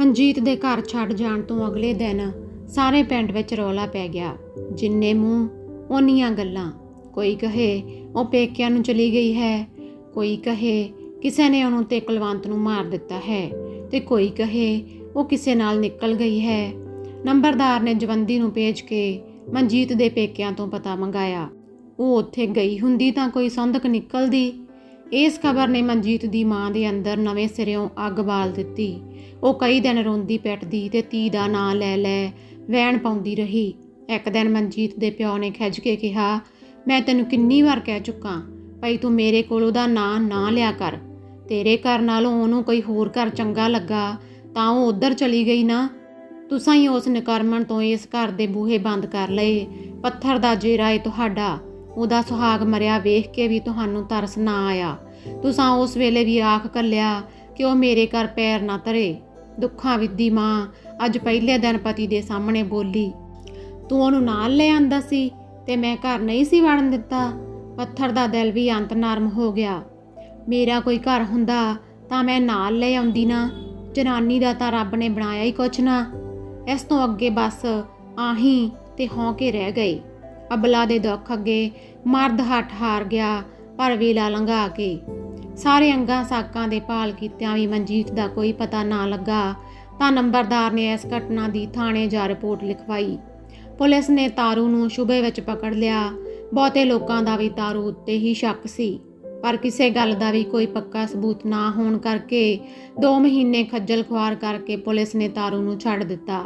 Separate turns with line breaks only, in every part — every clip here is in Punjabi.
ਮਨਜੀਤ ਦੇ ਘਰ ਛੱਡ ਜਾਣ ਤੋਂ ਅਗਲੇ ਦਿਨ ਸਾਰੇ ਪਿੰਡ ਵਿੱਚ ਰੌਲਾ ਪੈ ਗਿਆ। ਜਿੰਨੇ ਮੂੰਹ, ਓਨੀਆਂ ਗੱਲਾਂ। ਕੋਈ ਕਹੇ, ਉਹ ਪੇਕਿਆਂ ਨੂੰ ਚਲੀ ਗਈ ਹੈ। ਕੋਈ ਕਹੇ, ਕਿਸੇ ਨੇ ਉਹਨੂੰ ਤੇ ਕੁਲਵੰਤ ਨੂੰ ਮਾਰ ਦਿੱਤਾ ਹੈ। ਤੇ ਕੋਈ ਕਹੇ, ਉਹ ਕਿਸੇ ਨਾਲ ਨਿਕਲ ਗਈ ਹੈ। ਨੰਬਰਦਾਰ ਨੇ ਜਵੰਦੀ ਨੂੰ ਭੇਜ ਕੇ ਮਨਜੀਤ ਦੇ ਪੇਕਿਆਂ ਤੋਂ ਪਤਾ ਮੰਗਾਇਆ। ਉਹ ਉੱਥੇ ਗਈ ਹੁੰਦੀ ਤਾਂ ਕੋਈ ਸੰਦਕ ਨਿਕਲਦੀ। ਇਸ ਖਬਰ ਨੇ ਮਨਜੀਤ ਦੀ ਮਾਂ ਦੇ ਅੰਦਰ ਨਵੇਂ ਸਿਰਿਓਂ ਅੱਗ ਬਾਲ ਦਿੱਤੀ। ਉਹ ਕਈ ਦਿਨ ਰੋਂਦੀ ਪਿੱਟਦੀ ਤੇ ਧੀ ਦਾ ਨਾਂ ਲੈ ਲੈ ਵਹਿਣ ਪਾਉਂਦੀ ਰਹੀ। ਇੱਕ ਦਿਨ ਮਨਜੀਤ ਦੇ ਪਿਓ ਨੇ ਖਿੱਚ ਕੇ ਕਿਹਾ, ਮੈਂ ਤੈਨੂੰ ਕਿੰਨੀ ਵਾਰ ਕਹਿ ਚੁੱਕਾ, ਭਈ ਤੂੰ ਮੇਰੇ ਕੋਲ ਉਹਦਾ ਨਾਂ ਨਾ ਲਿਆ ਕਰ। ਤੇਰੇ ਘਰ ਨਾਲੋਂ ਉਹਨੂੰ ਕੋਈ ਹੋਰ ਘਰ ਚੰਗਾ ਲੱਗਾ ਤਾਂ ਉਹ ਉਧਰ ਚਲੀ ਗਈ ਨਾ। ਤੁਸੀਂ ਹੀ ਉਸ ਨਿਕਰਮਣ ਤੋਂ ਇਸ ਘਰ ਦੇ ਬੂਹੇ ਬੰਦ ਕਰ ਲਏ ਪੱਥਰ ਦਾ ਜੇਰਾ ਏ ਤੁਹਾਡਾ। ਉਹਦਾ ਸੁਹਾਗ ਮਰਿਆ ਵੇਖ ਕੇ ਵੀ ਤੁਹਾਨੂੰ ਤਰਸ ਨਾ ਆਇਆ। ਤੁਸਾਂ ਉਸ ਵੇਲੇ ਵੀ ਆਖ ਕੱਲਿਆ ਕਿ ਉਹ ਮੇਰੇ ਘਰ ਪੈਰ ਨਾ ਧਰੇ। ਦੁੱਖਾਂ ਵਿੱਦੀ ਮਾਂ ਅੱਜ ਪਹਿਲੇ ਦਿਨ ਪਤੀ ਦੇ ਸਾਹਮਣੇ ਬੋਲੀ, ਤੂੰ ਉਹਨੂੰ ਨਾਲ ਲੈ ਆਂਦਾ ਸੀ ਤੇ ਮੈਂ ਘਰ ਨਹੀਂ ਸੀ ਵੜਨ ਦਿੱਤਾ। ਪੱਥਰ ਦਾ ਦਿਲ ਵੀ ਅੰਤ ਨਰਮ ਹੋ ਗਿਆ। ਮੇਰਾ ਕੋਈ ਘਰ ਹੁੰਦਾ ਤਾਂ ਮੈਂ ਨਾਲ ਲੈ ਆਉਂਦੀ ਨਾ। ਜਨਾਨੀ ਦਾ ਤਾਂ ਰੱਬ ਨੇ ਬਣਾਇਆ ਹੀ ਕੁਛ ਨਾ। ਇਸ ਤੋਂ ਅੱਗੇ ਬਸ ਆਹੀ ਤੇ ਹੌਂ ਕੇ ਰਹਿ ਗਏ। ਅਬਲਾ ਦੇ ਦੁੱਖ ਅੱਗੇ ਮਰਦ ਹੱਠ ਹਾਰ ਗਿਆ, ਪਰ ਵੇਲਾ ਲੰਘਾ ਕੇ। ਸਾਰੇ ਅੰਗਾਂ ਸਾਕਾਂ ਦੇ ਭਾਲ ਕੀਤਿਆਂ ਵੀ ਮਨਜੀਤ ਦਾ ਕੋਈ ਪਤਾ ਨਾ ਲੱਗਾ। ਤਾਂ ਨੰਬਰਦਾਰ ਨੇ ਇਸ ਘਟਨਾ ਦੀ ਥਾਣੇ ਜਾ ਰਿਪੋਰਟ ਲਿਖਵਾਈ। ਪੁਲਿਸ ਨੇ ਤਾਰੂ ਨੂੰ ਸ਼ੂਬੇ ਵਿੱਚ ਪਕੜ ਲਿਆ। ਬਹੁਤੇ ਲੋਕਾਂ ਦਾ ਵੀ ਤਾਰੂ ਉੱਤੇ ਹੀ ਸ਼ੱਕ ਸੀ। ਪਰ ਕਿਸੇ ਗੱਲ ਦਾ ਵੀ ਕੋਈ ਪੱਕਾ ਸਬੂਤ ਨਾ ਹੋਣ ਕਰਕੇ 2 ਮਹੀਨੇ ਖੱਜਲ ਖੁਆਰ ਕਰਕੇ ਪੁਲਿਸ ਨੇ ਤਾਰੂ ਨੂੰ ਛੱਡ ਦਿੱਤਾ।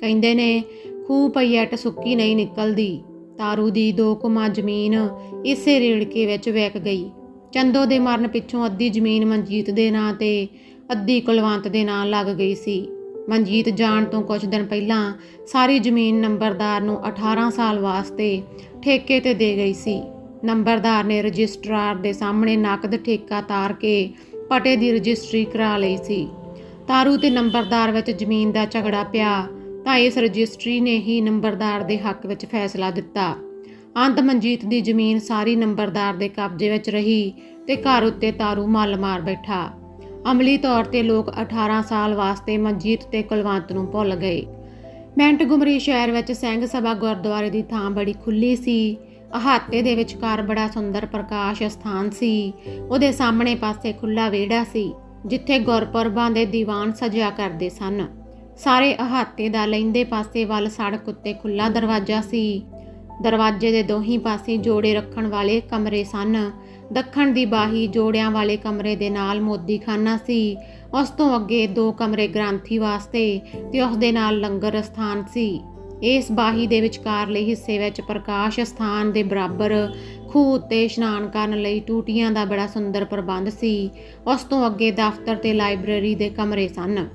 ਕਹਿੰਦੇ ਨੇ, ਖੂਹ ਪਈ ਐਟ ਸੁੱਕੀ ਨਹੀਂ ਨਿਕਲਦੀ। ਤਾਰੂ ਦੀ ਦੋ ਕੁਮਾ ਜ਼ਮੀਨ ਇਸੇ ਰੇੜਕੇ ਵਿੱਚ ਵਿਕ ਗਈ। ਚੰਦੋ ਦੇ ਮਰਨ ਪਿੱਛੋਂ ਅੱਧੀ ਜ਼ਮੀਨ ਮਨਜੀਤ ਦੇ ਨਾਂ ਤੇ ਅੱਧੀ ਕੁਲਵੰਤ ਦੇ ਨਾਂ ਲੱਗ ਗਈ ਸੀ। ਮਨਜੀਤ ਜਾਣ ਤੋਂ ਕੁਝ ਦਿਨ ਪਹਿਲਾਂ ਸਾਰੀ ਜ਼ਮੀਨ ਨੰਬਰਦਾਰ ਨੂੰ 18 ਸਾਲ ਵਾਸਤੇ ਠੇਕੇ ਤੇ ਦੇ ਗਈ ਸੀ। ਨੰਬਰਦਾਰ ਨੇ ਰਜਿਸਟਰਾਰ ਦੇ ਸਾਹਮਣੇ ਨਕਦ ਠੇਕਾ ਤਾਰ ਕੇ ਪਟੇ ਦੀ ਰਜਿਸਟਰੀ ਕਰਾ ਲਈ ਸੀ। ਤਾਰੂ ਤੇ ਨੰਬਰਦਾਰ ਵਿੱਚ ਜ਼ਮੀਨ ਦਾ ਝਗੜਾ ਪਿਆ। ਤਾਂ ਇਸ ਰਜਿਸਟਰੀ ਨੇ ਹੀ ਨੰਬਰਦਾਰ ਦੇ ਹੱਕ ਵਿੱਚ ਫੈਸਲਾ ਦਿੱਤਾ। ਅੰਤ ਮਨਜੀਤ ਦੀ ਜ਼ਮੀਨ ਸਾਰੀ ਨੰਬਰਦਾਰ ਦੇ ਕਬਜ਼ੇ ਵਿੱਚ ਰਹੀ ਤੇ ਘਰ ਉੱਤੇ ਤਾਰੂ ਮੱਲ ਮਾਰ ਬੈਠਾ। ਅਮਲੀ ਤੌਰ ਤੇ ਲੋਕ 18 ਸਾਲ ਵਾਸਤੇ ਮਨਜੀਤ ਤੇ ਕੁਲਵੰਤ ਨੂੰ ਭੁੱਲ ਗਏ। ਮੈਂਟ ਗੁਮਰੀ ਸ਼ਹਿਰ ਵਿੱਚ ਸਿੰਘ ਸਭਾ ਗੁਰਦੁਆਰੇ ਦੀ ਥਾਂ ਬੜੀ ਖੁੱਲੀ ਸੀ। ਅਹਾਤੇ ਦੇ ਵਿਚਕਾਰ ਬੜਾ ਸੁੰਦਰ ਪ੍ਰਕਾਸ਼ ਸਥਾਨ ਸੀ। ਉਹਦੇ ਸਾਹਮਣੇ ਪਾਸੇ ਖੁੱਲਾ ਵਿਹੜਾ ਸੀ, ਜਿੱਥੇ ਗੁਰਪੁਰਬਾਂ ਦੇ ਦੀਵਾਨ ਸਜਿਆ ਕਰਦੇ ਸਨ। ਸਾਰੇ ਅਹਾਤੇ ਦਾ ਲੈਂਦੇ ਪਾਸੇ ਵੱਲ ਸੜਕ ਉੱਤੇ ਖੁੱਲਾ ਦਰਵਾਜ਼ਾ ਸੀ। ਦਰਵਾਜ਼ੇ ਦੇ ਦੋਹੀਂ ਪਾਸੇ ਜੋੜੇ ਰੱਖਣ ਵਾਲੇ ਕਮਰੇ ਸਨ। ਦੱਖਣ ਦੀ ਬਾਹੀ ਜੋੜਿਆਂ ਵਾਲੇ ਕਮਰੇ ਦੇ ਨਾਲ ਮੋਦੀਖਾਨਾ ਸੀ। ਉਸ ਤੋਂ ਅੱਗੇ ਦੋ ਕਮਰੇ ਗ੍ਰੰਥੀ ਵਾਸਤੇ ਤੇ ਉਸ ਦੇ ਨਾਲ ਲੰਗਰ ਸਥਾਨ ਸੀ। ਇਸ ਬਾਹੀ ਦੇ ਵਿਚਕਾਰਲੇ ਹਿੱਸੇ ਵਿੱਚ ਪ੍ਰਕਾਸ਼ ਸਥਾਨ ਦੇ ਬਰਾਬਰ ਖੂਹ ਉੱਤੇ ਇਸ਼ਨਾਨ ਕਰਨ ਲਈ ਟੂਟੀਆਂ ਦਾ ਬੜਾ ਸੁੰਦਰ ਪ੍ਰਬੰਧ ਸੀ। ਉਸ ਤੋਂ ਅੱਗੇ ਦਫ਼ਤਰ ਤੇ ਲਾਇਬ੍ਰੇਰੀ ਦੇ ਕਮਰੇ ਸਨ।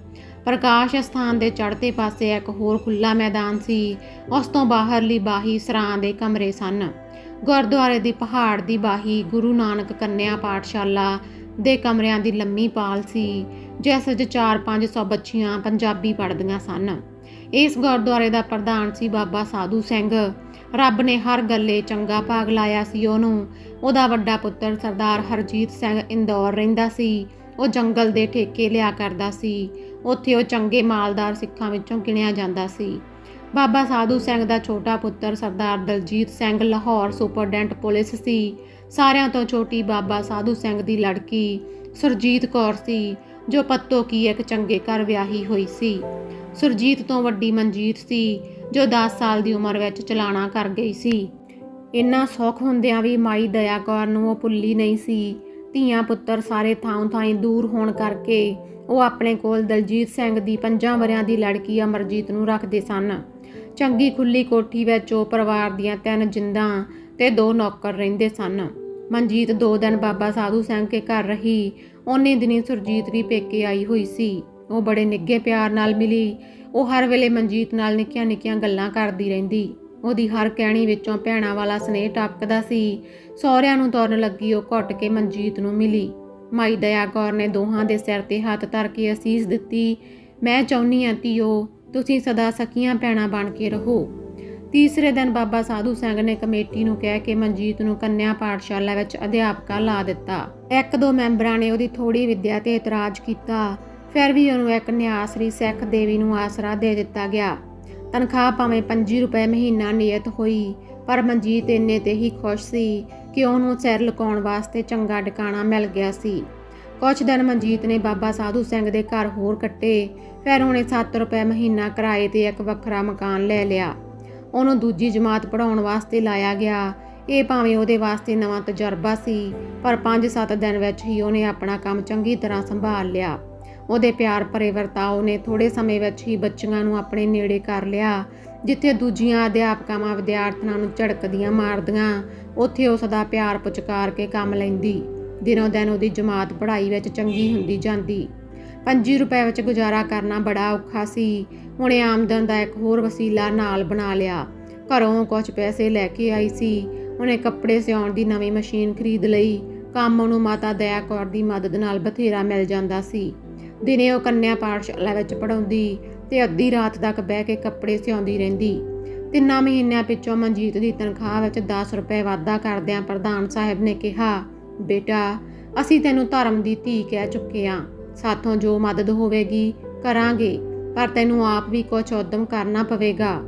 ਪ੍ਰਕਾਸ਼ ਸਥਾਨ ਦੇ ਚੜ੍ਹਦੇ ਪਾਸੇ ਇੱਕ ਹੋਰ ਖੁੱਲਾ ਮੈਦਾਨ ਸੀ। ਉਸ ਤੋਂ ਬਾਹਰਲੀ ਬਾਹੀ ਸਰਾਂ ਦੇ ਕਮਰੇ ਸਨ। ਗੁਰਦੁਆਰੇ ਦੀ ਪਹਾੜ ਦੀ ਬਾਹੀ ਗੁਰੂ ਨਾਨਕ ਕੰਨਿਆ ਪਾਠਸ਼ਾਲਾ ਦੇ ਕਮਰਿਆਂ ਦੀ ਲੰਮੀ ਪਾਲ ਸੀ, ਜਿਸ ਵਿੱਚ 4-500 ਬੱਚੀਆਂ ਪੰਜਾਬੀ ਪੜ੍ਹਦੀਆਂ ਸਨ। ਇਸ ਗੁਰਦੁਆਰੇ ਦਾ ਪ੍ਰਧਾਨ ਸੀ ਬਾਬਾ ਸਾਧੂ ਸਿੰਘ। ਰੱਬ ਨੇ ਹਰ ਗੱਲੇ ਚੰਗਾ ਭਾਗ ਲਾਇਆ ਸੀ ਉਹਨੂੰ। ਉਹਦਾ ਵੱਡਾ ਪੁੱਤਰ ਸਰਦਾਰ ਹਰਜੀਤ ਸਿੰਘ ਇੰਦੌਰ ਰਹਿੰਦਾ ਸੀ। ਉਹ ਜੰਗਲ ਦੇ ਠੇਕੇ ਲਿਆ ਕਰਦਾ ਸੀ। ਉੱਥੇ ਉਹ ਚੰਗੇ ਮਾਲਦਾਰ ਸਿੱਖਾਂ ਵਿੱਚੋਂ ਗਿਣਿਆ ਜਾਂਦਾ ਸੀ। ਬਾਬਾ ਸਾਧੂ ਸਿੰਘ ਦਾ ਛੋਟਾ ਪੁੱਤਰ ਸਰਦਾਰ ਦਲਜੀਤ ਸਿੰਘ ਲਾਹੌਰ ਸੁਪਰਡੈਂਟ ਪੁਲਿਸ ਸੀ। ਸਾਰਿਆਂ ਤੋਂ ਛੋਟੀ ਬਾਬਾ ਸਾਧੂ ਸਿੰਘ ਦੀ ਲੜਕੀ ਸੁਰਜੀਤ ਕੌਰ ਸੀ, ਜੋ ਪੱਤੋ ਕੀ ਇੱਕ ਚੰਗੇ ਘਰ ਵਿਆਹੀ ਹੋਈ ਸੀ। ਸੁਰਜੀਤ ਤੋਂ ਵੱਡੀ ਮਨਜੀਤ ਸੀ, ਜੋ 10 ਸਾਲ ਦੀ ਉਮਰ ਵਿੱਚ ਚਲਾਣਾ ਕਰ ਗਈ ਸੀ। ਇੰਨਾ ਸੌਖ ਹੁੰਦਿਆਂ ਵੀ ਮਾਈ ਦਇਆ ਕੌਰ ਨੂੰ ਉਹ ਭੁੱਲੀ ਨਹੀਂ ਸੀ। ਧੀਆਂ ਪੁੱਤਰ ਸਾਰੇ ਥਾਂ ਥਾਂ ਦੂਰ ਹੋਣ ਕਰਕੇ ਉਹ ਆਪਣੇ ਕੋਲ ਦਲਜੀਤ ਸਿੰਘ ਦੀ 5 ਵਰਿਆਂ ਦੀ ਲੜਕੀ ਅਮਰਜੀਤ ਨੂੰ ਰੱਖਦੇ ਸਨ। ਚੰਗੀ ਖੁੱਲੀ ਕੋਠੀ ਵਿੱਚ ਉਹ ਪਰਿਵਾਰ ਦੀਆਂ ਤਿੰਨ ਜਿੰਦਾਂ ਤੇ ਦੋ ਨੌਕਰ ਰਹਿੰਦੇ ਸਨ। ਮਨਜੀਤ ਦੋ ਦਿਨ ਬਾਬਾ ਸਾਧੂ ਸਿੰਘ ਕੇ ਘਰ ਰਹੀ। ਉਹਨੇ ਦਿਨੀ ਸੁਰਜੀਤ ਵੀ ਪੇਕੇ ਆਈ ਹੋਈ ਸੀ। ਉਹ ਬੜੇ ਨਿੱਘੇ ਪਿਆਰ ਨਾਲ ਮਿਲੀ। ਉਹ ਹਰ ਵੇਲੇ ਮਨਜੀਤ ਨਾਲ ਨਿੱਕੀਆਂ ਨਿੱਕੀਆਂ ਗੱਲਾਂ ਕਰਦੀ ਰਹਿੰਦੀ। ਉਹਦੀ ਹਰ ਕਹਿਣੀ ਵਿੱਚੋਂ ਭੈਣਾ ਵਾਲਾ ਸਨੇਹ ਟਪਕਦਾ ਸੀ। ਸਹੁਰਿਆਂ ਨੂੰ ਤੁਰਨ ਲੱਗੀ, ਉਹ ਘੁੱਟ ਕੇ ਮਨਜੀਤ ਨੂੰ ਮਿਲੀ। ਮਾਈ ਦਇਆ ਕੌਰ ਨੇ ਦੋਹਾਂ ਦੇ ਸਿਰ ਤੇ ਹੱਥ ਧਰ ਕੇ ਅਸੀਸ ਦਿੱਤੀ, ਮੈਂ ਚਾਹੁੰਨੀ ਆ ਧੀਓ, ਤੁਸੀਂ ਸਦਾ ਸਕੀਆਂ ਭੈਣਾਂ ਬਣ ਕੇ ਰਹੋ। ਤੀਸਰੇ ਦਿਨ ਬਾਬਾ ਸਾਧੂ ਸਿੰਘ ਨੇ ਕਮੇਟੀ ਨੂੰ ਕਹਿ ਕੇ ਮਨਜੀਤ ਨੂੰ ਕੰਨਿਆ ਪਾਠਸ਼ਾਲਾ ਵਿੱਚ ਅਧਿਆਪਕਾ ਲਾ ਦਿੱਤਾ। ਇੱਕ ਦੋ ਮੈਂਬਰਾਂ ਨੇ ਉਹਦੀ ਥੋੜੀ ਵਿੱਦਿਆ ਤੇ ਇਤਰਾਜ਼ ਕੀਤਾ। ਫਿਰ ਵੀ ਉਹਨੂੰ ਇੱਕ ਨਿਆਸਰੀ ਸਿੱਖ ਦੇਵੀ ਨੂੰ ਆਸਰਾ ਦੇ ਦਿੱਤਾ ਗਿਆ। ਤਨਖਾਹ ਭਾਵੇਂ 5 ਰੁਪਏ ਮਹੀਨਾ ਨਿਯਤ ਹੋਈ, ਪਰ ਮਨਜੀਤ ਇੰਨੇ ਤੇ ਹੀ ਖੁਸ਼ ਸੀ ਕਿ ਉਹਨੂੰ ਸਿਰ ਲੁਕਾਉਣ ਵਾਸਤੇ ਚੰਗਾ ਟਿਕਾਣਾ ਮਿਲ ਗਿਆ ਸੀ। ਕੁਝ ਦਿਨ ਮਨਜੀਤ ਨੇ ਬਾਬਾ ਸਾਧੂ ਸਿੰਘ ਦੇ ਘਰ ਹੋਰ ਕੱਟੇ, ਫਿਰ ਉਹਨੇ 7 ਰੁਪਏ ਮਹੀਨਾ ਕਿਰਾਏ ਤੇ ਇੱਕ ਵੱਖਰਾ ਮਕਾਨ ਲੈ ਲਿਆ। ਉਹਨੂੰ ਦੂਜੀ ਜਮਾਤ ਪੜਾਉਣ ਵਾਸਤੇ ਲਾਇਆ ਗਿਆ। ਇਹ ਭਾਵੇਂ ਉਹਦੇ ਵਾਸਤੇ ਨਵਾਂ ਤਜਰਬਾ ਸੀ, ਪਰ 5-7 ਦਿਨ ਵਿੱਚ ਹੀ ਉਹਨੇ ਆਪਣਾ ਕੰਮ ਚੰਗੀ ਤਰ੍ਹਾਂ ਸੰਭਾਲ ਲਿਆ। ਉਹਦੇ ਪਿਆਰ ਭਰੇ ਵਰਤਾਓ ਨੇ ਥੋੜੇ ਸਮੇਂ ਵਿੱਚ ਹੀ ਬੱਚੀਆਂ ਨੂੰ ਆਪਣੇ ਨੇੜੇ ਕਰ ਲਿਆ, ਜਿੱਥੇ ਦੂਜੀਆਂ ਅਧਿਆਪਕਾਵਾਂ ਵਿਦਿਆਰਥਣਾਂ ਨੂੰ ਝੜਕਦੀਆਂ ਮਾਰਦੀਆਂ, ਉੱਥੇ ਉਸ ਦਾ ਪਿਆਰ ਪੁਚਕਾਰ ਕੇ ਕੰਮ ਲੈਂਦੀ, ਦਿਨੋਂ ਦਿਨ ਉਹਦੀ ਜਮਾਤ ਪੜ੍ਹਾਈ ਵਿੱਚ ਚੰਗੀ ਹੁੰਦੀ ਜਾਂਦੀ। 5 ਰੁਪਏ ਵਿੱਚ ਗੁਜ਼ਾਰਾ ਕਰਨਾ ਬੜਾ ਔਖਾ ਸੀ, ਉਹਨੇ ਆਮਦਨ ਦਾ ਇੱਕ ਹੋਰ ਵਸੀਲਾ ਨਾਲ ਬਣਾ ਲਿਆ। ਘਰੋਂ ਕੁਝ ਪੈਸੇ ਲੈ ਕੇ ਆਈ ਸੀ, ਉਹਨੇ ਕੱਪੜੇ ਸਿਉਣ ਦੀ ਨਵੀਂ ਮਸ਼ੀਨ ਖਰੀਦ ਲਈ, ਕੰਮ ਉਹਨੂੰ ਮਾਤਾ ਦਇਆ ਕੌਰ ਦੀ ਮਦਦ ਨਾਲ ਬਥੇਰਾ ਮਿਲ ਜਾਂਦਾ ਸੀ। ਦਿਨੇ ਉਹ ਕੰਨਿਆ ਪਾਠਸ਼ਾਲਾ ਵਿੱਚ ਪੜਾਉਂਦੀ ਤੇ ਅੱਧੀ ਰਾਤ ਤੱਕ ਬਹਿ ਕੇ ਕੱਪੜੇ ਸਿਉਂਦੀ ਰਹਿੰਦੀ। ਤਿੰਨਾਂ ਮਹੀਨਿਆਂ ਪਿੱਛੋਂ ਮਨਜੀਤ ਦੀ ਤਨਖਾਹ ਵਿੱਚ 10 ਰੁਪਏ ਵਾਧਾ ਕਰਦਿਆਂ ਪ੍ਰਧਾਨ ਸਾਹਿਬ ਨੇ ਕਿਹਾ, ਬੇਟਾ, ਅਸੀਂ ਤੈਨੂੰ ਧਰਮ ਦੀ ਧੀ ਕਹਿ ਚੁੱਕੇ ਹਾਂ ਸਾਥੋਂ ਜੋ ਮਦਦ ਹੋਵੇਗੀ, ਕਰਾਂਗੇ, ਪਰ ਤੈਨੂੰ ਆਪ ਵੀ ਕੁਝ ਉਦਮ ਕਰਨਾ ਪਵੇਗਾ।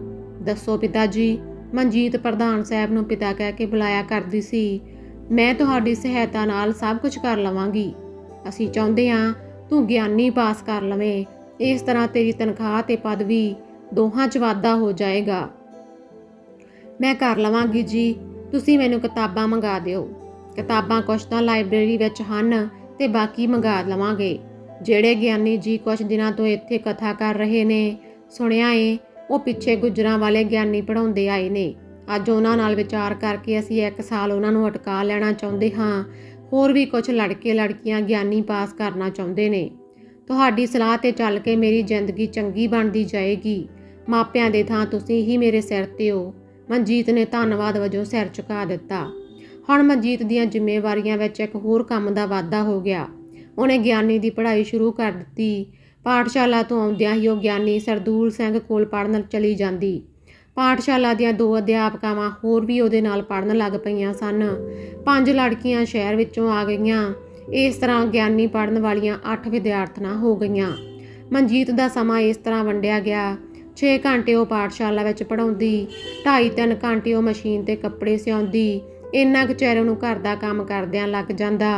ਦੱਸੋ ਪਿਤਾ ਜੀ ਮਨਜੀਤ ਪ੍ਰਧਾਨ ਸਾਹਿਬ ਨੂੰ ਪਿਤਾ ਕਹਿ ਕੇ ਬੁਲਾਇਆ ਕਰਦੀ ਸੀ, ਮੈਂ ਤੁਹਾਡੀ ਸਹਾਇਤਾ ਨਾਲ ਸਭ ਕੁਝ ਕਰ ਲਵਾਂਗੀ। ਅਸੀਂ ਚਾਹੁੰਦੇ ਹਾਂ ਤੂੰ ਗਿਆਨੀ ਪਾਸ ਕਰ ਲਵੇਂ। ਇਸ ਤਰ੍ਹਾਂ ਤੇਰੀ ਤਨਖਾਹ ਤੇ ਪਦਵੀ ਦੋਹਾਂ 'ਚ ਵਾਧਾ ਹੋ ਜਾਏਗਾ। ਮੈਂ ਕਰ ਲਵਾਂਗੀ ਜੀ। ਤੁਸੀਂ ਮੈਨੂੰ ਕਿਤਾਬਾਂ ਮੰਗਾ ਦਿਓ। ਕਿਤਾਬਾਂ ਕੁਛ ਤਾਂ ਲਾਇਬ੍ਰੇਰੀ ਵਿੱਚ ਹਨ ਤੇ ਬਾਕੀ ਮੰਗਾ ਲਵਾਂਗੇ। ਜਿਹੜੇ ਗਿਆਨੀ ਜੀ ਕੁਝ ਦਿਨਾਂ ਤੋਂ ਇੱਥੇ ਕਥਾ ਕਰ ਰਹੇ ਨੇ, ਸੁਣਿਆ ਏ, ਉਹ ਪਿੱਛੇ ਗੁਜਰਾਂ ਵਾਲੇ ਗਿਆਨੀ ਪੜਾਉਂਦੇ ਆਏ ਨੇ। ਅੱਜ ਉਹਨਾਂ ਨਾਲ ਵਿਚਾਰ ਕਰਕੇ ਅਸੀਂ ਇੱਕ ਸਾਲ ਉਹਨਾਂ ਨੂੰ ਅਟਕਾ ਲੈਣਾ ਚਾਹੁੰਦੇ ਹਾਂ। ਹੋਰ ਵੀ ਕੁਝ ਲੜਕੇ ਲੜਕੀਆਂ ਗਿਆਨੀ ਪਾਸ ਕਰਨਾ ਚਾਹੁੰਦੇ ਨੇ। ਤੁਹਾਡੀ ਸਲਾਹ ਤੇ ਚੱਲ ਕੇ ਮੇਰੀ ਜ਼ਿੰਦਗੀ ਚੰਗੀ ਬਣਦੀ ਜਾਏਗੀ। ਮਾਪਿਆਂ ਦੇ ਥਾਂ ਤੁਸੀਂ ਹੀ ਮੇਰੇ ਸਿਰ ਤੇ ਹੋ। ਮਨਜੀਤ ਨੇ ਧੰਨਵਾਦ ਵਜੋਂ ਸਿਰ ਝੁਕਾ ਦਿੱਤਾ। ਹੁਣ ਮਨਜੀਤ ਦੀਆਂ ਜ਼ਿੰਮੇਵਾਰੀਆਂ ਵਿੱਚ ਇੱਕ ਹੋਰ ਕੰਮ ਦਾ ਵਾਧਾ ਹੋ ਗਿਆ। ਉਹਨੇ ਗਿਆਨੀ ਦੀ ਪੜ੍ਹਾਈ ਸ਼ੁਰੂ ਕਰ ਦਿੱਤੀ। ਪਾਠਸ਼ਾਲਾ ਤੋਂ ਆਉਂਦਿਆਂ ਹੀ ਉਹ ਗਿਆਨੀ ਸਰਦੂਲ ਸਿੰਘ ਕੋਲ ਪੜ੍ਹਨ ਚਲੀ ਜਾਂਦੀ। ਪਾਠਸ਼ਾਲਾ ਦੀਆਂ ਦੋ ਅਧਿਆਪਕਾਵਾਂ ਹੋਰ ਵੀ ਉਹਦੇ ਨਾਲ ਪੜ੍ਹਨ ਲੱਗ ਪਈਆਂ ਸਨ। ਪੰਜ ਲੜਕੀਆਂ ਸ਼ਹਿਰ ਵਿੱਚੋਂ ਆ ਗਈਆਂ। ਇਸ ਤਰ੍ਹਾਂ ਗਿਆਨੀ ਪੜ੍ਹਨ ਵਾਲੀਆਂ 8 ਵਿਦਿਆਰਥਣਾਂ ਹੋ ਗਈਆਂ। ਮਨਜੀਤ ਦਾ ਸਮਾਂ ਇਸ ਤਰ੍ਹਾਂ ਵੰਡਿਆ ਗਿਆ। 6 ਘੰਟੇ ਉਹ ਪਾਠਸ਼ਾਲਾ ਵਿੱਚ ਪੜਾਉਂਦੀ 2.5-3 ਘੰਟੇ ਉਹ ਮਸ਼ੀਨ ਤੇ ਕੱਪੜੇ ਸਿਉਂਦੀ, ਇੰਨਾ ਕੁ ਚਿਰ ਉਹਨੂੰ ਘਰ ਦਾ ਕੰਮ ਕਰਦਿਆਂ ਲੱਗ ਜਾਂਦਾ।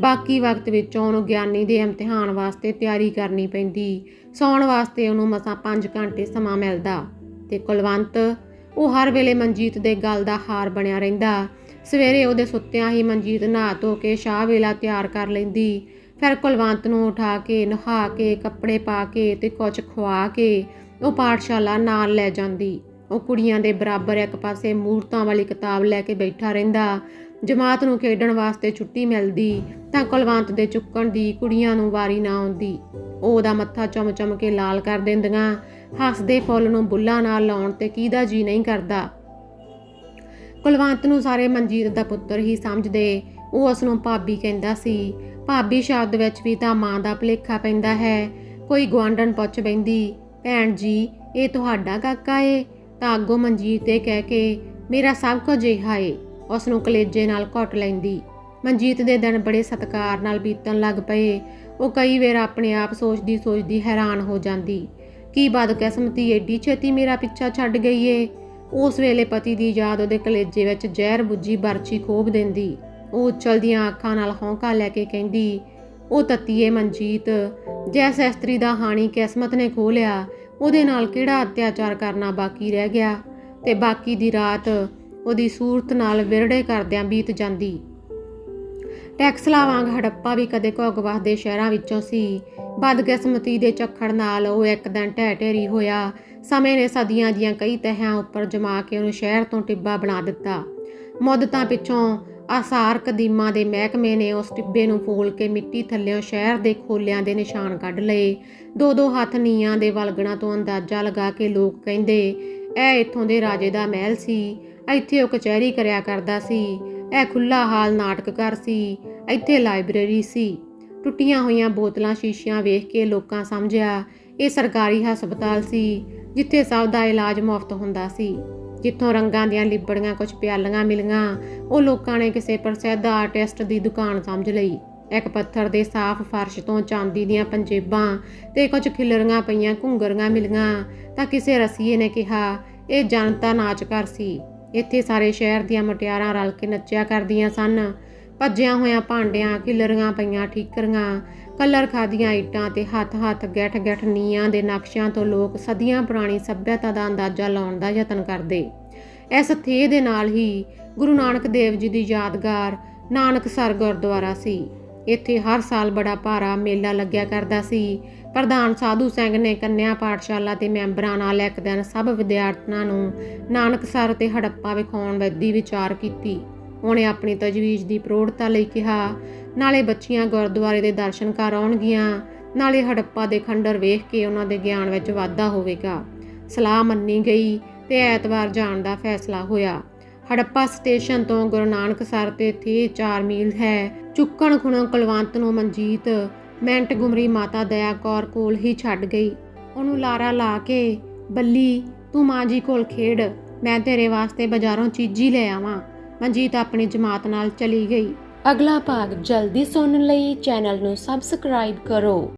ਬਾਕੀ ਵਕਤ ਵਿੱਚੋਂ ਉਹਨੂੰ ਗਿਆਨੀ ਦੇ ਇਮਤਿਹਾਨ ਵਾਸਤੇ ਤਿਆਰੀ ਕਰਨੀ ਪੈਂਦੀ। ਸੌਣ ਵਾਸਤੇ ਉਹਨੂੰ ਮਸਾਂ 5 ਘੰਟੇ ਸਮਾਂ ਮਿਲਦਾ। ਤੇ ਕੁਲਵੰਤ, ਉਹ ਹਰ ਵੇਲੇ ਮਨਜੀਤ ਦੇ ਗਲ ਦਾ ਹਾਰ ਬਣਿਆ ਰਹਿੰਦਾ। ਸਵੇਰੇ ਉਹਦੇ ਸੁੱਤਿਆਂ ਹੀ ਮਨਜੀਤ ਨਹਾ ਧੋ ਕੇ ਸ਼ਾਹ ਵੇਲਾ ਤਿਆਰ ਕਰ ਲੈਂਦੀ। ਫਿਰ ਕੁਲਵੰਤ ਨੂੰ ਉਠਾ ਕੇ, ਨਹਾ ਕੇ, ਕੱਪੜੇ ਪਾ ਕੇ ਤੇ ਕੁਝ ਖਵਾ ਕੇ ਉਹ ਪਾਠਸ਼ਾਲਾ ਨਾਲ ਲੈ ਜਾਂਦੀ। ਉਹ ਕੁੜੀਆਂ ਦੇ ਬਰਾਬਰ ਇੱਕ ਪਾਸੇ ਮੂਰਤਾਂ ਵਾਲੀ ਕਿਤਾਬ ਲੈ ਕੇ ਬੈਠਾ ਰਹਿੰਦਾ। ਜਮਾਤ ਨੂੰ ਖੇਡਣ ਵਾਸਤੇ ਛੁੱਟੀ ਮਿਲਦੀ ਤਾਂ ਕੁਲਵੰਤ ਦੇ ਚੁੱਕਣ ਦੀ ਕੁੜੀਆਂ ਨੂੰ ਵਾਰੀ ਨਾ ਆਉਂਦੀ। ਉਹ ਉਹਦਾ ਮੱਥਾ ਚੁੰਮ ਚੁੰਮ ਕੇ ਲਾਲ ਕਰ ਦਿੰਦੀਆਂ। ਹੱਸਦੇ ਫੁੱਲ ਨੂੰ ਬੁੱਲਾਂ ਨਾਲ ਲਾਉਣ ਤੇ ਕਿਹਦਾ ਜੀ ਨਹੀਂ ਕਰਦਾ। ਕੁਲਵੰਤ ਨੂੰ ਸਾਰੇ ਮਨਜੀਤ ਦਾ ਪੁੱਤਰ ਹੀ ਸਮਝਦੇ। ਉਹ ਉਸ ਨੂੰ ਭਾਬੀ ਕਹਿੰਦਾ ਸੀ, ਭਾਬੀ ਸ਼ਬਦ ਵਿੱਚ ਵੀ ਤਾਂ ਮਾਂ ਦਾ ਭੁਲੇਖਾ ਪੈਂਦਾ ਹੈ। ਕੋਈ ਗਵਾਂਢਣ ਪੁੱਛ ਬੈਂਦੀ, ਭੈਣ ਜੀ, ਇਹ ਤੁਹਾਡਾ ਕਾਕਾ ਏ? ਤਾਂ ਅੱਗੋਂ ਮਨਜੀਤ ਇਹ ਕਹਿ ਕੇ, ਮੇਰਾ ਸਭ ਕੁਝ ਜਿਹਾ ਏ। ਉਸ ਨੂੰ ਕਲੇਜੇ ਨਾਲ ਘੁੱਟ ਲੈਂਦੀ। ਮਨਜੀਤ ਦੇ ਦਿਨ ਬੜੇ ਸਤਕਾਰ ਨਾਲ ਬੀਤਣ ਲੱਗ ਪਏ। ਉਹ ਕਈ ਵਾਰ ਆਪਣੇ ਆਪ ਸੋਚਦੀ ਸੋਚਦੀ ਹੈਰਾਨ ਹੋ ਜਾਂਦੀ। ਕੀ ਬਦਕਿਸਮਤੀ ਏਡੀ ਛੇਤੀ ਮੇਰਾ ਪਿੱਛਾ ਛੱਡ ਗਈ ਏ ਉਸ ਵੇਲੇ ਪਤੀ ਦੀ ਯਾਦ ਉਹਦੇ ਕਲੇਜੇ ਵਿੱਚ ਜ਼ਹਿਰ ਬੁੱਝੀ ਬਰਚੀ ਖੋਬ ਦਿੰਦੀ। ਉਹ ਉਛਲਦੀਆਂ ਅੱਖਾਂ ਨਾਲ ਹੌਂਕਾ ਲੈ ਕੇ ਕਹਿੰਦੀ, ਉਹ ਤਤੀਏ ਮਨਜੀਤ, ਜੈਸ ਇਸਤਰੀ ਦਾ ਹਾਣੀ ਕਿਸਮਤ ਨੇ ਖੋ ਲਿਆ ਉਹਦੇ ਨਾਲ ਕਿਹੜਾ ਅਤਿਆਚਾਰ ਕਰਨਾ ਬਾਕੀ ਰਹਿ ਗਿਆ? ਤੇ ਬਾਕੀ ਦੀ ਰਾਤ ਉਹਦੀ ਸੂਰਤ ਨਾਲ ਵਿਰੜੇ ਕਰਦਿਆਂ ਬੀਤ ਜਾਂਦੀ। ਟੈਕਸਲਾ ਵਾਂਗ ਹੜੱਪਾ ਵੀ ਕਦੇ ਘੋਗਵਾਸ ਦੇ ਸ਼ਹਿਰਾਂ ਵਿੱਚੋਂ ਸੀ। ਬਦਕਿਸਮਤੀ ਦੇ ਚੱਖੜ ਨਾਲ ਉਹ ਇੱਕ ਦਿਨ ਢਹਿ ਢੇਰੀ ਹੋਇਆ। ਸਮੇਂ ਨੇ ਸਦੀਆਂ ਦੀਆਂ ਕਈ ਤਹਿਆਂ ਉੱਪਰ ਜਮਾ ਕੇ ਉਹਨੂੰ ਸ਼ਹਿਰ ਤੋਂ ਟਿੱਬਾ ਬਣਾ ਦਿੱਤਾ। ਮੁੱਦਤਾਂ ਪਿੱਛੋਂ ਆਸਾਰ ਕਦੀਮਾਂ ਦੇ ਮਹਿਕਮੇ ਨੇ ਉਸ ਟਿੱਬੇ ਨੂੰ ਫੋਲ ਕੇ ਮਿੱਟੀ ਥੱਲਿਓਂ ਸ਼ਹਿਰ ਦੇ ਖੋਲਿਆਂ ਦੇ ਨਿਸ਼ਾਨ ਕੱਢ ਲਏ। ਦੋ ਦੋ ਹੱਥ ਨੀਆਂ ਦੇ ਵਲਗਣਾ ਤੋਂ ਅੰਦਾਜ਼ਾ ਲਗਾ ਕੇ ਲੋਕ ਕਹਿੰਦੇ, ਇਹ ਇੱਥੋਂ ਦੇ ਰਾਜੇ ਦਾ ਮਹਿਲ ਸੀ। ਇੱਥੇ ਉਹ ਕਚਹਿਰੀ ਕਰਿਆ ਕਰਦਾ ਸੀ। ਇਹ ਖੁੱਲਾ ਹਾਲ ਨਾਟਕ ਘਰ ਸੀ, ਇੱਥੇ ਲਾਇਬ੍ਰੇਰੀ ਸੀ। ਟੁੱਟੀਆਂ ਹੋਈਆਂ ਬੋਤਲਾਂ ਸ਼ੀਸ਼ੀਆਂ ਵੇਖ ਕੇ ਲੋਕਾਂ ਸਮਝਿਆ, ਇਹ ਸਰਕਾਰੀ ਹਸਪਤਾਲ ਸੀ, ਜਿੱਥੇ ਸਭ ਦਾ ਇਲਾਜ ਮੁਫਤ ਹੁੰਦਾ ਸੀ। ਜਿੱਥੋਂ ਰੰਗਾਂ ਦੀਆਂ ਲਿਬੜੀਆਂ ਕੁਝ ਪਿਆਲੀਆਂ ਮਿਲੀਆਂ, ਉਹ ਲੋਕਾਂ ਨੇ ਕਿਸੇ ਪ੍ਰਸਿੱਧ ਆਰਟਿਸਟ ਦੀ ਦੁਕਾਨ ਸਮਝ ਲਈ। ਇੱਕ ਪੱਥਰ ਦੇ ਸਾਫ਼ ਫਰਸ਼ ਤੋਂ ਚਾਂਦੀ ਦੀਆਂ ਪੰਜੇਬਾਂ ਤੇ ਕੁਝ ਖਿਲਰੀਆਂ ਪਈਆਂ ਘੁੰਗਰੀਆਂ ਮਿਲੀਆਂ, ਤਾਂ ਕਿਸੇ ਰਸੀਏ ਨੇ ਕਿਹਾ, ਇਹ ਜਨਤਾ ਨਾਚ ਘਰ ਸੀ। ਇੱਥੇ ਸਾਰੇ ਸ਼ਹਿਰ ਦੀਆਂ ਮਟਿਆਰਾਂ ਰਲ ਕੇ ਨੱਚਿਆ ਕਰਦੀਆਂ ਸਨ। ਭੱਜਿਆ ਹੋਇਆਂ ਭਾਂਡਿਆਂ ਖਿਲਰੀਆਂ ਪਈਆਂ ਠੀਕਰੀਆਂ, ਕਲਰ ਖਾਦੀਆਂ ਇੱਟਾਂ ਤੇ ਹੱਥ-ਹੱਥ ਗੈਠ ਗੈਠ ਨੀਆਂ ਦੇ ਨਕਸ਼ਿਆਂ ਤੋਂ ਲੋਕ ਸਦੀਆਂ ਪੁਰਾਣੀ ਸੱਭਿਅਤਾ ਦਾ ਅੰਦਾਜ਼ਾ ਲਾਉਣ ਦਾ ਯਤਨ ਕਰਦੇ। ਇਸ ਥੇ ਦੇ ਨਾਲ ਹੀ ਗੁਰੂ ਨਾਨਕ ਦੇਵ ਜੀ ਦੀ ਯਾਦਗਾਰ ਨਾਨਕਸਰ ਗੁਰਦੁਆਰਾ ਸੀ। ਇੱਥੇ ਹਰ ਸਾਲ ਬੜਾ ਭਾਰਾ ਮੇਲਾ ਲੱਗਿਆ ਕਰਦਾ ਸੀ। ਪ੍ਰਧਾਨ ਸਾਧੂ ਸਿੰਘ ਨੇ ਕੰਨਿਆ ਪਾਠਸ਼ਾਲਾ ਦੇ ਮੈਂਬਰਾਂ ਨਾਲ ਇੱਕ ਦਿਨ ਸਭ ਵਿਦਿਆਰਥਣਾਂ ਨੂੰ ਨਾਨਕਸਰ ਤੇ ਹੜੱਪਾ ਵਿਖਾਉਣ ਦੀ ਵਿਚਾਰ ਕੀਤੀ। ਉਹਨੇ ਆਪਣੀ ਤਜਵੀਜ਼ ਦੀ ਪ੍ਰੋੜਤਾ ਲਈ ਕਿਹਾ, ਨਾਲੇ ਬੱਚੀਆਂ ਗੁਰਦੁਆਰੇ ਦੇ ਦਰਸ਼ਨ ਕਰ ਆਉਣਗੀਆਂ, ਨਾਲੇ ਹੜੱਪਾ ਦੇ ਖੰਡਰ ਵੇਖ ਕੇ ਉਹਨਾਂ ਦੇ ਗਿਆਨ ਵਿੱਚ ਵਾਧਾ ਹੋਵੇਗਾ। ਸਲਾਹ ਮੰਨੀ ਗਈ ਤੇ ਐਤਵਾਰ ਜਾਣ ਦਾ ਫੈਸਲਾ ਹੋਇਆ। ਹੜੱਪਾ ਸਟੇਸ਼ਨ ਤੋਂ ਗੁਰੂ ਨਾਨਕ ਸਰ ਤੇ ਥੇ 4 ਮੀਲ ਹੈ। ਚੁੱਕਣ ਖੁਣੋਂ ਕੁਲਵੰਤ ਨੂੰ ਮਨਜੀਤ ਮਿੰਟ ਗੁਮਰੀ ਮਾਤਾ ਦਇਆ ਕੌਰ ਕੋਲ ਹੀ ਛੱਡ ਗਈ। ਉਹਨੂੰ ਲਾਰਾ ਲਾ ਕੇ, ਬੱਲੀ, ਤੂੰ ਮਾਂ ਜੀ ਕੋਲ ਖੇਡ, ਮੈਂ ਤੇਰੇ ਵਾਸਤੇ ਬਾਜ਼ਾਰੋਂ ਚੀਜ਼ੀ ਲੈ ਆਵਾਂ। ਮਨਜੀਤ ਆਪਣੀ ਜਮਾਤ ਨਾਲ ਚਲੀ ਗਈ।
ਅਗਲਾ ਭਾਗ ਜਲਦੀ ਸੁਣਨ ਲਈ ਚੈਨਲ ਨੂੰ ਸਬਸਕ੍ਰਾਈਬ ਕਰੋ।